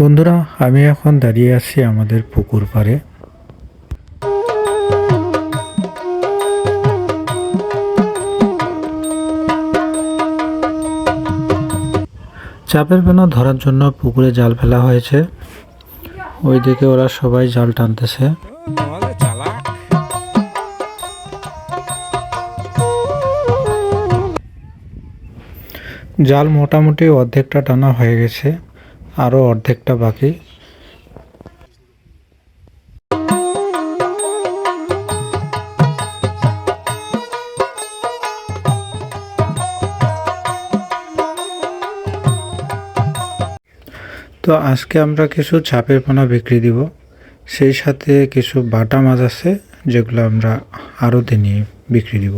বন্ধুরা, আমি এখন দাঁড়িয়ে আছি আমাদের পুকুর পাড়ে। চাপের পেনা ধরার জন্য পুকুরে জাল ফেলা হয়েছে। ওইদিকে ওরা সবাই জাল টানতেছে। জাল মোটামুটি অর্ধেকটা টানা হয়ে গেছে। আরও অর্ধেকটা বাকি। তো আজকে আমরা কিছু চাপের পোনা বিক্রি দিব। সেই সাথে কিছু বাটা মাছ আছে, যেগুলো আমরা আরতে নিয়ে বিক্রি দিব।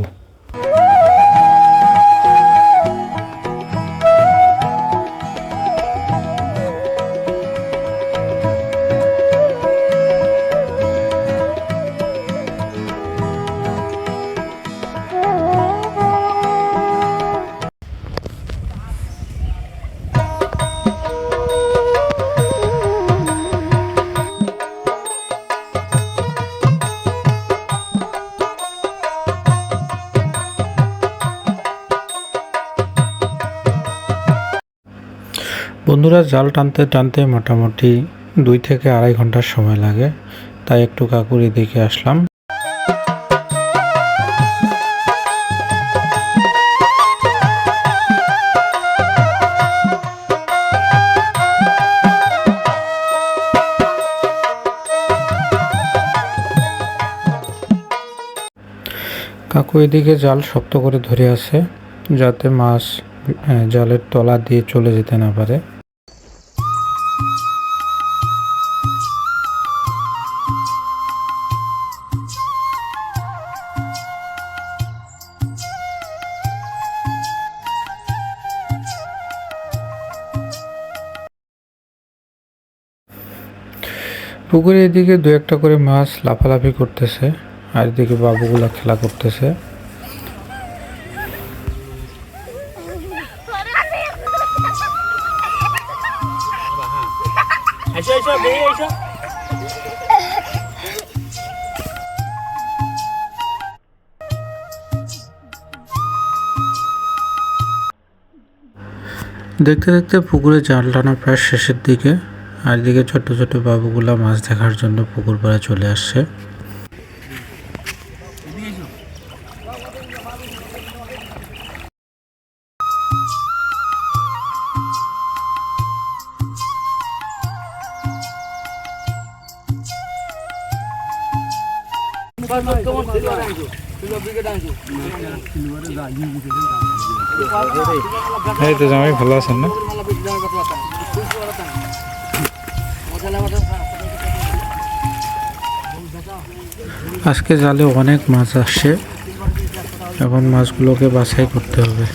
বন্ধুরা, জাল টানতে টানতে মোটামুটি দুই থেকে আড়াই ঘণ্টার সময় লাগে, তাই একটু কাকুরি দেখে আসলাম। কাকু এদিকে জাল শক্ত করে ধরে আছে, যাতে মাছ জালের তলা দিয়ে চলে যেতে না পারে। পুকুরে এদিকে দু একটা করে মাছ লাফালাফি করতেছে আর এদিকে বাবুগুলা খেলা করতেছে। দেখতে দেখতে পুকুরে জাল টানা প্রায় শেষের দিকে। আর এদিকে ছোট ছোট বাবুগুলা মাছ দেখার জন্য পুকুর পাড়ে চলে আসছে। এই তো জামাই, ভালো আছেন না? আজকে জালে অনেক মাছ আসছে। এখন মাছগুলোকে বাছাই করতে হবে।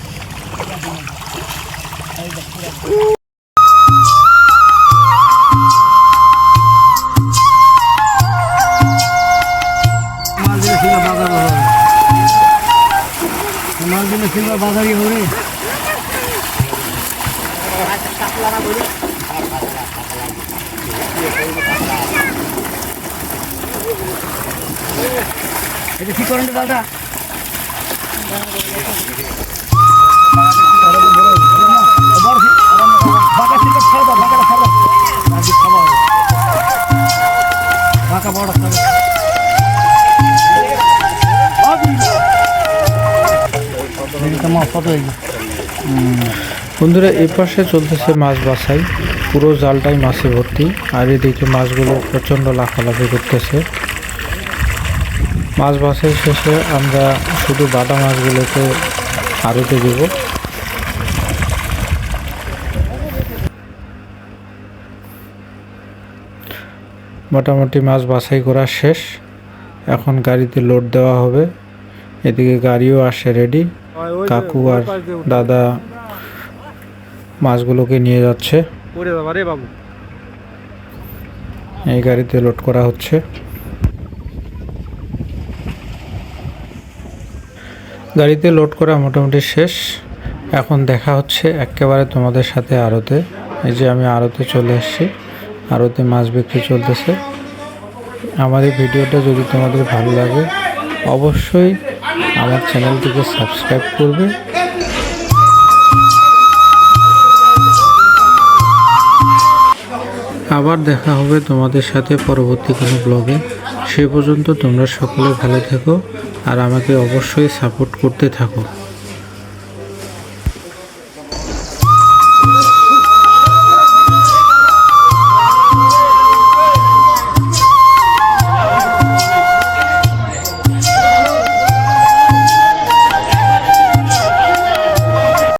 বাজার হবে। এটা ঠিক করেন দাদা? বাঁকা ছিল ছাড়ো দাও বন্ধুরা এই পাশে চলতেছে মাছ বাছাই। পুরো জালটাই মাছে ভর্তি আর এদিকে মাছগুলো প্রচণ্ড লাফালাফি করতেছে। মাছ বাছাই শেষে আমরা শুধু বাটা মাছগুলোকে আড়তে দেব। মোটামুটি মাছ বাছাই করা শেষ। এখন গাড়িতে লোড দেওয়া হবে। এদিকে গাড়িও আসে রেডি। কাকু আর দাদা মাছগুলোকে নিয়ে যাচ্ছে। ওরে বাবা রে বাবু। এই গাড়িতে লোড করা হচ্ছে। গাড়িতে লোড করা মোটামুটি শেষ। এখন দেখা হচ্ছে একেবারে তোমাদের সাথে আড়তে এই যে আমি আড়তে চলে এসেছি। আরতে মাছ বিক্রি চলতেছে। আমার এই ভিডিওটা যদি তোমাদের ভালো লাগে অবশ্যই আমার চ্যানেলটিকে সাবস্ক্রাইব করবে। আবার দেখা হবে তোমাদের সাথে পরবর্তী কোনো ব্লগে সে পর্যন্ত তোমরা সকলে ভালো থেকো আর আমাকে অবশ্যই সাপোর্ট করতে থাকো।